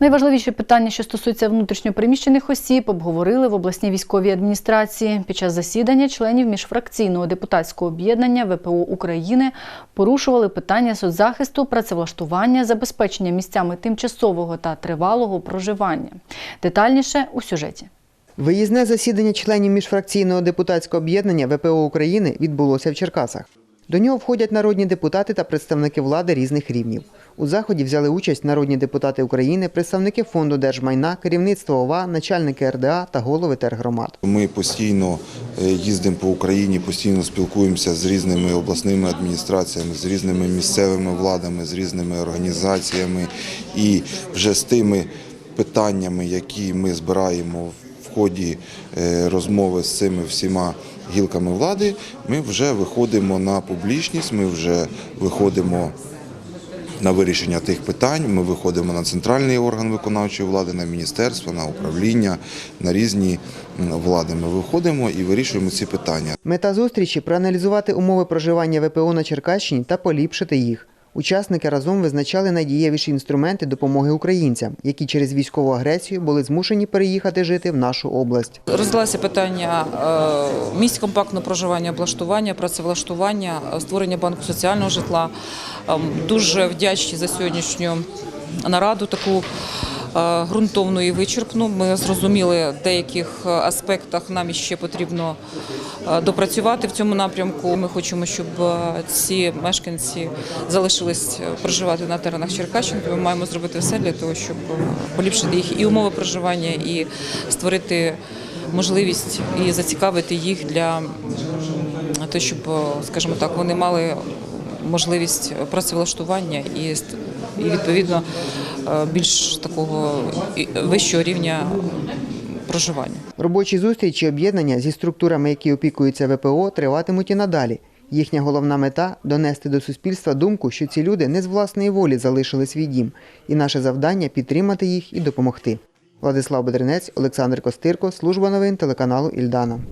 Найважливіші питання, що стосуються внутрішньопереміщених осіб, обговорили в обласній військовій адміністрації. Під час засідання членів міжфракційного депутатського об'єднання ВПО України порушували питання соцзахисту, працевлаштування, забезпечення місцями тимчасового та тривалого проживання. Детальніше у сюжеті. Виїзне засідання членів міжфракційного депутатського об'єднання ВПО України відбулося в Черкасах. До нього входять народні депутати та представники влади різних рівнів. У заході взяли участь народні депутати України, представники фонду держмайна, керівництво ОВА, начальники РДА та голови тергромад. Ми постійно е, їздимо по Україні, постійно спілкуємося з різними обласними адміністраціями, з різними місцевими владами, з різними організаціями і вже з тими питаннями, які ми збираємо в ході е, розмови з цими всіма гілками влади, ми вже виходимо на публічність, ми вже виходимо на вирішення тих питань. Ми виходимо на центральний орган виконавчої влади, на міністерство, на управління, на різні влади. Ми виходимо і вирішуємо ці питання. Мета зустрічі проаналізувати умови проживання ВПО на Черкащині та поліпшити їх. Учасники разом визначали найдієвіші інструменти допомоги українцям, які через військову агресію були змушені переїхати жити в нашу область. Роздалося питання е, місць компактного проживання, облаштування, працевлаштування, е, створення банку соціального житла. Ем, Дуже вдячні за сьогоднішню нараду таку е, ґрунтовну і вичерпну. Ми зрозуміли в деяких е, аспектах нам іще потрібно е, допрацювати в цьому напрямку. Ми хочемо, щоб ці мешканці залишились проживати на теренах Черкащини. Ми маємо зробити все для того, щоб поліпшити їх і умови проживання, і створити можливість і зацікавити їх для того, щоб, скажімо так, вони мали можливість працевлаштування і і відповідно більш такого вищого рівня проживання. Робочі зустрічі об'єднання зі структурами, які опікуються ВПО, триватимуть і надалі. Їхня головна мета донести до суспільства думку, що ці люди не з власної волі залишили свій дім, і наше завдання підтримати їх і допомогти. Владислав Бедренець, Олександр Костирко, служба новин телеканалу Ільдана.